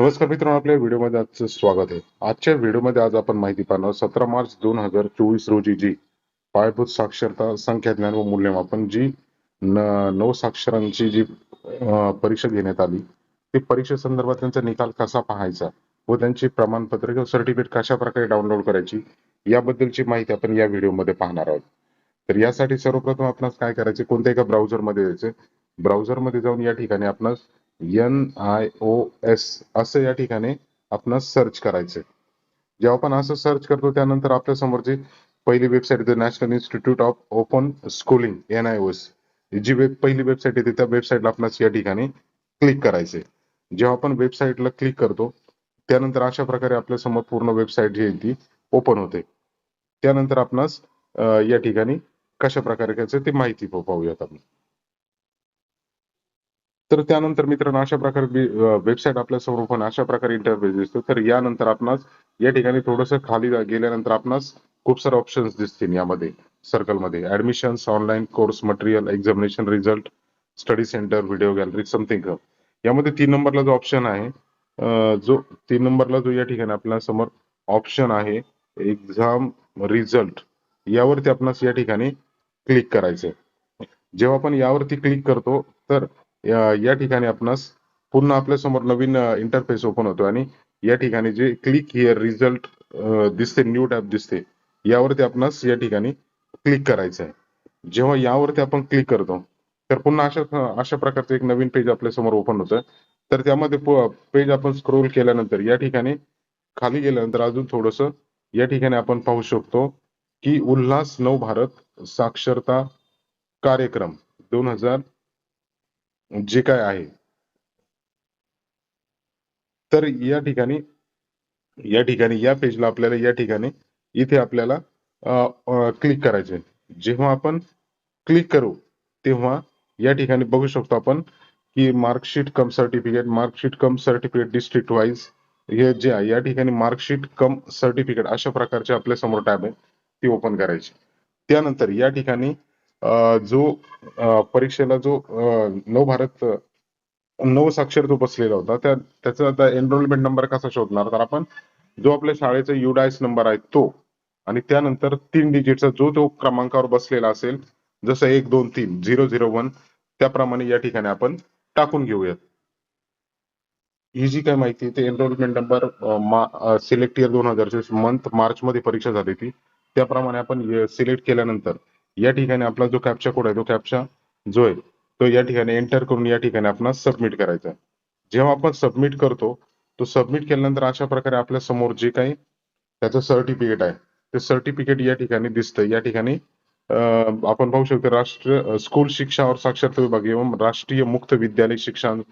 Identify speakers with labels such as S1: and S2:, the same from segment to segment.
S1: नमस्कार मित्रांनो आपल्या व्हिडिओमध्ये आजचं स्वागत आहे. आजच्या व्हिडिओमध्ये आज आपण माहिती पाहणार सतरा मार्च दोन हजार चोवीस रोजी जी पायाभूत साक्षरता संख्याज्ञान व मूल्यमापन जी न- नऊ साक्षरांची जी परीक्षा घेण्यात आली ती परीक्षे संदर्भात त्यांचा निकाल कसा पाहायचा व त्यांची प्रमाणपत्र किंवा सर्टिफिकेट कशा प्रकारे डाउनलोड करायची याबद्दलची माहिती आपण या व्हिडिओमध्ये पाहणार आहोत. तर यासाठी सर्वप्रथम आपणास काय करायचे कोणत्या एका ब्राउझरमध्ये ब्राउझरमध्ये ब्राउझरमध्ये जाऊन या ठिकाणी आपणास एन आय ओ एस असं या ठिकाणी आपण सर्च करायचे जेव्हा आपण असं सर्च करतो त्यानंतर आपल्या समोरची पहिली वेबसाईट येते national institute of open schooling N I O S G web पहिली वेबसाईट येते त्या वेबसाईटला आपण या ठिकाणी क्लिक करायचे जेव्हा आपण वेबसाईटला क्लिक करतो त्यानंतर अशा प्रकारे आपल्यासमोर पूर्ण वेबसाईट जी आहे ती ओपन होते. त्यानंतर आपणास या ठिकाणी कशा प्रकारे करायचं ते माहिती पाहूयात आपण. तर त्यानंतर मित्रांनो अशा प्रकारे वेबसाईट आपल्यासमोर पण अशा प्रकारे इंटरफेस दिसतो. तर यानंतर आपणास या ठिकाणी थोडस खाली गेल्यानंतर आपणास खूप सारे ऑप्शन्स दिसतील यामध्ये सर्कलमध्ये. Admissions online course material examination result study centre video gallery something यामध्ये तीन नंबरला जो ऑप्शन आहे जो तीन नंबरला जो या ठिकाणी आपल्यासमोर ऑप्शन आहे एक्झाम रिझल्ट यावरती आपणास या ठिकाणी क्लिक करायचं जेव्हा आपण यावरती क्लिक करतो तर या ठिकाणी आपणास पुन्हा आपल्यासमोर नवीन इंटरफेस ओपन होतो आणि या ठिकाणी जे क्लिक हिअर रिझल्ट दिसते न्यू टॅब दिसते यावरती आपणास या ठिकाणी क्लिक करायचं आहे जेव्हा यावरती आपण क्लिक करतो तर पुन्हा अशा अशा प्रकारचं एक नवीन पेज आपल्यासमोर ओपन होतं तर त्यामध्ये पेज आपण स्क्रोल केल्यानंतर या ठिकाणी खाली गेल्यानंतर अजून थोडस या ठिकाणी आपण पाहू शकतो की उल्हास नव भारत साक्षरता कार्यक्रम दोन हजार जे काय आहे. तर या ठिकाणी या ठिकाणी या पेजला आपल्याला या ठिकाणी इथे आपल्याला क्लिक करायचे जेव्हा आपण क्लिक करू तेव्हा या ठिकाणी बघू शकतो आपण की marksheet cum certificate marksheet cum certificate district wise हे जे आहे या ठिकाणी मार्कशीट कम सर्टिफिकेट अशा प्रकारचे आपल्यासमोर टॅब आहे ती ओपन करायची. त्यानंतर या ठिकाणी जो परीक्षेला जो नव भारत नऊ नव साक्षर जो बसलेला होता त्या त्याचा आता एनरोलमेंट नंबर कसा शोधणार? तर आपण जो आपल्या शाळेचा युडायस नंबर आहे तो आणि त्यानंतर तीन डिजिटचा जो तो क्रमांकावर बसलेला असेल जसं एक दोन तीन झिरो झिरो वन त्याप्रमाणे या ठिकाणी आपण टाकून घेऊयात. ही जी काय माहिती ते एनरोलमेंट नंबर सिलेक्ट इयर दोन हजार चोवीस मंथ मार्च मध्ये परीक्षा झाली होती. त्याप्रमाणे आपण सिलेक्ट केल्यानंतर या ठिकाणी आपला जो कॅप्चा कोड आहे तो कॅप्चा जो आहे तो या ठिकाणी एंटर करून या ठिकाणी आपण सबमिट करायचा आहे. जेव्हा आपण सबमिट करतो तो सबमिट केल्यानंतर अशा प्रकारे आपल्यासमोर जे काही त्याचं सर्टिफिकेट आहे ते सर्टिफिकेट या ठिकाणी दिसतं या ठिकाणी आपण पाहू शकतो राष्ट्र स्कूल शिक्षा और साक्षरता विभाग एवं राष्ट्रीय मुक्त विद्यालय शिक्षण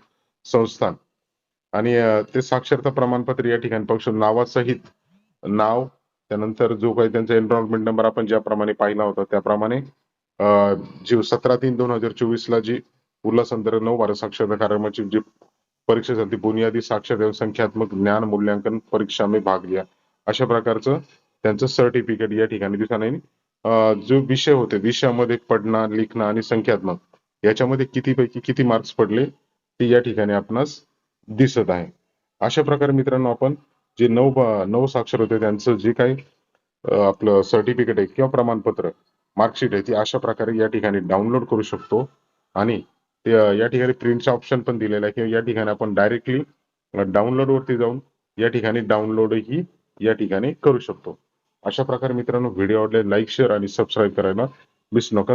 S1: संस्थान. आणि ते साक्षरता प्रमाणपत्र या ठिकाणी पाहू शकतो. नावासहित नाव त्यानंतर जो काही त्यांचा एनरोलमेंट नंबर आपण ज्याप्रमाणे पाहिला होता त्याप्रमाणे जी सतरा तीन दोन हजार चोवीस ला जी उल्हासनंतर नऊ भारत साक्षरता कार्यक्रमाची जी परीक्षा झाली बुनियादी साक्षरता एवं संख्यात्मक ज्ञान मूल्यांकन परीक्षा मी भाग लिया. अशा प्रकारचं त्यांचं सर्टिफिकेट या ठिकाणी दिसत नाही जो विषय होते विषयामध्ये पडणं लिखणं आणि संख्यात्मक याच्यामध्ये किती पैकी किती मार्क्स पडले ते या ठिकाणी आपणास दिसत आहे. अशा प्रकारे मित्रांनो आपण जे नऊ नऊ साक्षर होते त्यांचं जे काही आपलं सर्टिफिकेट आहे किंवा प्रमाणपत्र मार्कशीट आहे ती अशा प्रकारे या ठिकाणी डाउनलोड करू शकतो. आणि ते, या ठिकाणी प्रिंटचा ऑप्शन पण दिलेलं आहे किंवा या ठिकाणी आपण डायरेक्टली डाउनलोड वरती जाऊन या ठिकाणी डाउनलोड ही या ठिकाणी करू शकतो. अशा प्रकारे मित्रांनो व्हिडिओ आवडले लाईक शेअर आणि सबस्क्राईब करायला मिस नका.